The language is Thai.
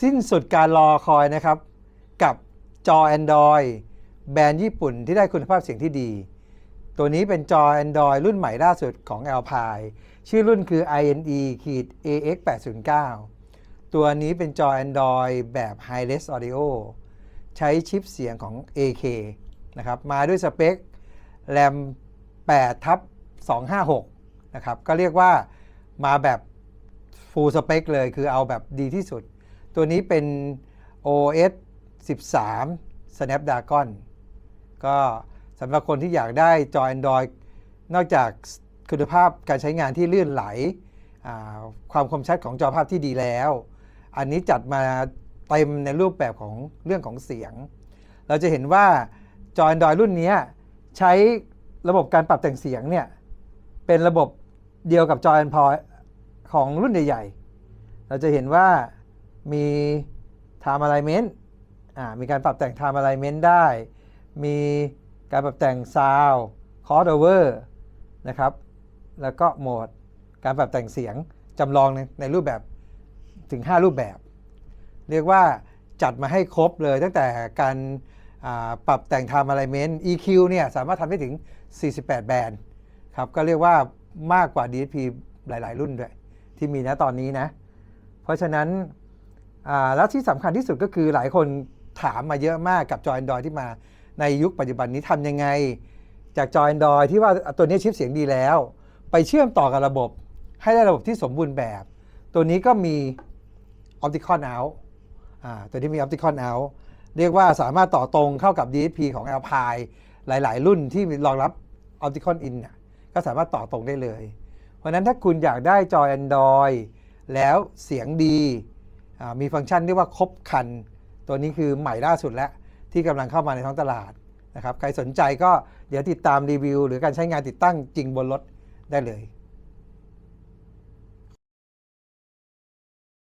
สิ้นสุดการรอคอยนะครับ กับจอ Android แบรนด์ญี่ปุ่นที่ได้คุณภาพเสียงที่ดี ตัวนี้เป็นจอ Android รุ่นใหม่ล่าสุดของ Alpine ชื่อรุ่นคือ INE AX 809ตัวนี้เป็นจอ Android แบบ High-Res Audio ใช้ชิปเสียงของ AK นะครับ มาด้วยสเปค RAM 8ทับ256 นะครับ ก็เรียกว่ามาแบบ full spec เลย คือเอาแบบดีที่สุด ตัวนี้เป็น OS 13 Snapdragon ก็สำหรับคนที่อยากได้จอ Android นอกจากคุณภาพการใช้งานที่ลื่นไหล ความคมชัดของจอภาพที่ดีแล้ว อันนี้จัดมาเต็มในรูปแบบของเรื่องของเสียง เราจะเห็นว่าจอ Android รุ่นนี้ใช้ระบบการปรับแต่งเสียงเนี่ยเป็นระบบเดียวกับจอ Android ของรุ่นใหญ่ๆ เราจะเห็นว่า มี Time Alignment อ่ามีการปรับแต่ง Time Alignment ได้ มีการปรับแต่ง Sound Crossover นะครับ แล้วก็โหมด การปรับแต่งเสียงจำลองในในรูปแบบถึง 5 รูปแบบ เรียกว่าจัดมาให้ครบเลยตั้งแต่การปรับแต่ง Time Alignment EQ เนี่ยสามารถทำได้ถึง 48 แบนด์ครับ ก็เรียกว่ามากกว่า DSP หลาย ๆ รุ่นด้วย ที่มีนะตอนนี้นะ เพราะฉะนั้น แล้วที่สำคัญที่สุดก็คือหลายคนถามมาเยอะมากกับจอ Android ที่มาในยุคปัจจุบันนี้ทำยังไง จากจอ Android ที่ว่าตัวนี้ชิปเสียงดีแล้ว ไปเชื่อมต่อกับระบบให้ได้ระบบที่สมบูรณ์แบบ ตัวนี้ก็มี Optical Out อ่าตัวที่มี Optical Out เรียกว่าสามารถต่อตรงเข้ากับ DSP ของ Alpine หลาย ๆ รุ่นที่รองรับ Optical In เนี่ยก็สามารถต่อตรงได้เลย เพราะนั้นถ้าคุณอยากได้จอ Android แล้วเสียงดี มีฟังก์ชันที่ว่าครบคัน ตัวนี้คือใหม่ล่าสุดแล้ว ที่กำลังเข้ามาในท้องตลาดนะครับใครสนใจก็เดี๋ยวติดตามรีวิว หรือการใช้งานติดตั้งจริงบนรถได้เลย